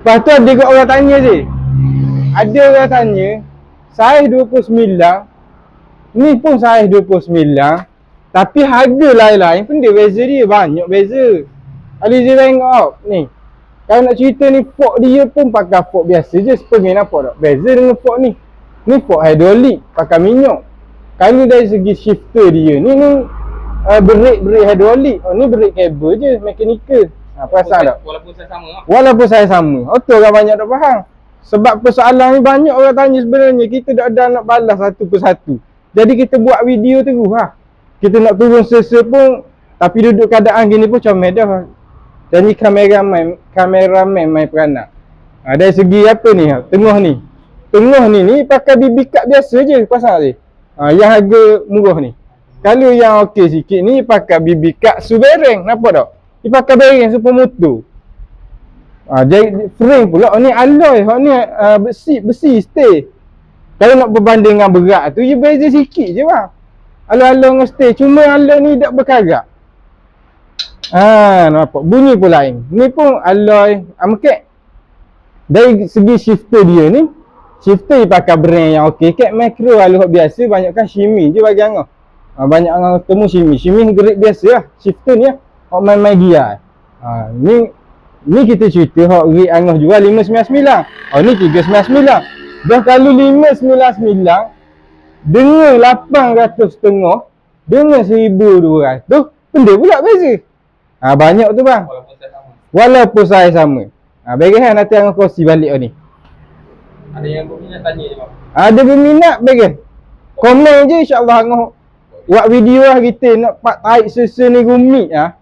Lepas tu ada kot orang tanya je. Ada orang tanya, saiz 29, ni pun saiz 29, tapi harga lain-lain pun dia beza dia, banyak beza. Aliza tengok ni. Kalau nak cerita ni fork dia pun pakai fork biasa je sepengin nampak tak? Beza dengan fork ni. Ni fork hydraulic pakai minyak. Kalau dari segi shifter dia ni ni uh, brake brake hydraulic. Oh ni brake kabel je mechanical. Ha, perasan tak? Walaupun saya sama lah. Walaupun saya sama. Betul orang banyak tak faham. Sebab persoalan ni banyak orang tanya sebenarnya. Kita tak ada nak balas satu persatu. Jadi kita buat video terus ha. Kita nak turun sesa pun tapi duduk keadaan gini pun comel dah. Dan ni kameraman, kameraman main peranak. Ha, dari segi apa ni? Ha? Tengah ni. Tengah ni ni pakai BB card biasa je pasal ni. Ha, yang harga murah ni. Kalau yang okey sikit ni pakai BB card subereng. Nampak tak? Dia pakai bearing super motor. Ha, jadi frame pula oh, ni alloy, oh, ni uh, besi besi stay. Kalau nak berbanding dengan berat tu, dia beza sikit je bang. Alloy-alloy dengan stay, cuma alloy ni tak berkarat. Ha, nampak. Bunyi pun lain. Ni pun alloy amkek. Dari segi shifter dia ni, shifter dia pakai brand yang okey. Kat macro alloy biasa, banyakkan Shimi je bagi angah. Ha, banyak orang temu Shimi. Shimi grade biasa lah. Shifter ni lah. Hak main-main gear. Ha, ni ni kita cerita hak grade angah jual 599. Oh ni 399. Dah kalau 599 dengan 800 setengah dengan 1200 benda pula beza. Ha, banyak tu bang. Walaupun saya sama. Walaupun saya sama. Ha, bagi kan nanti angah kongsi balik ni. Ada yang berminat tanya je bang. Ada berminat bagi. Komen je insya-Allah angah buat video lah kita nak part tarik sesa ni rumit ah.